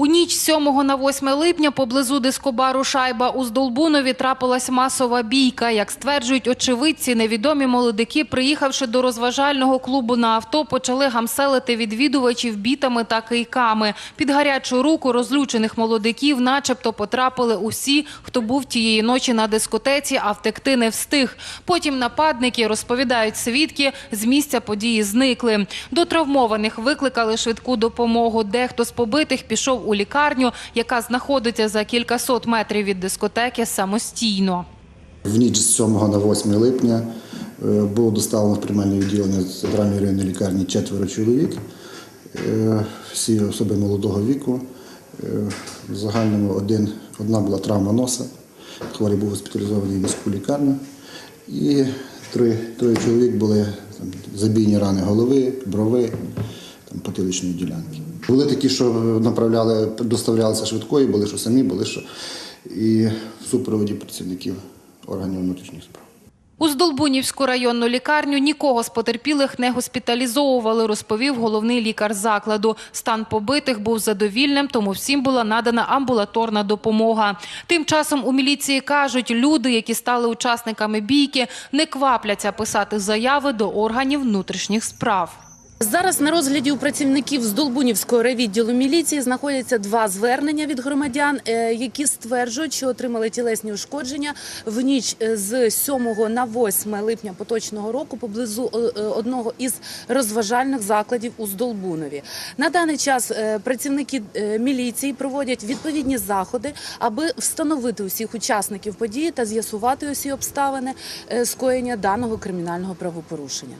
У ніч з 7 на 8 липня поблизу дискобару «Шайба» у Здолбунові трапилась масова бійка. Як стверджують очевидці, невідомі молодики, приїхавши до розважального клубу на авто, почали гамселити відвідувачів бітами та кийками. Під гарячу руку розлючених молодиків начебто потрапили усі, хто був тієї ночі на дискотеці, а втекти не встиг. Потім нападники, розповідають свідки, з місця події зникли. До травмованих викликали швидку допомогу. Дехто з побитих пішов у лікарню, яка знаходиться за кількасот метрів від дискотеки самостійно. В ніч з 7 на 8 липня е, було доставлено в приймальне відділення центральної районної лікарні четверо чоловік, Е, всі особи молодого віку. Е, В загальному один, одна була травма носа, хворий був госпіталізований в міську лікарню. І троє, троє чоловік були там, забійні рани голови, брови, там, потиличної ділянки. Були такі, що направляли, доставлялися швидкою, були що самі, були що і в супроводі працівників органів внутрішніх справ. У Здолбунівську районну лікарню нікого з потерпілих не госпіталізовували, розповів головний лікар закладу. Стан побитих був задовільним, тому всім була надана амбулаторна допомога. Тим часом у міліції кажуть, люди, які стали учасниками бійки, не квапляться писати заяви до органів внутрішніх справ. Зараз на розгляді у працівників з Долбунівського райвідділу міліції знаходяться два звернення від громадян, е, які стверджують, що отримали тілесні ушкодження в ніч е, з 7 на 8 липня поточного року поблизу е, одного із розважальних закладів у Здолбунові. На даний час працівники міліції проводять відповідні заходи, аби встановити усіх учасників події та з'ясувати усі обставини скоєння даного кримінального правопорушення.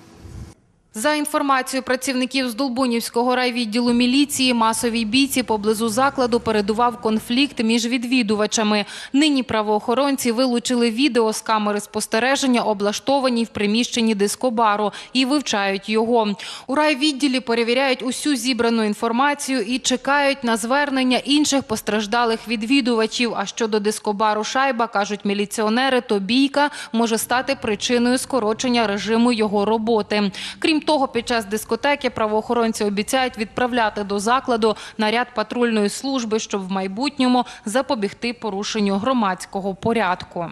За інформацією працівників з Долбунівського райвідділу міліції, масовій бійці поблизу закладу передував конфлікт між відвідувачами. Нині правоохоронці вилучили відео з камери спостереження, облаштованій в приміщенні дискобару, і вивчають його. У райвідділі перевіряють усю зібрану інформацію і чекають на звернення інших постраждалих відвідувачів. А щодо дискобару «Шайба», кажуть міліціонери, то бійка може стати причиною скорочення режиму його роботи. Крім того, під час дискотеки правоохоронці обіцяють відправляти до закладу наряд патрульної служби, щоб в майбутньому запобігти порушенню громадського порядку.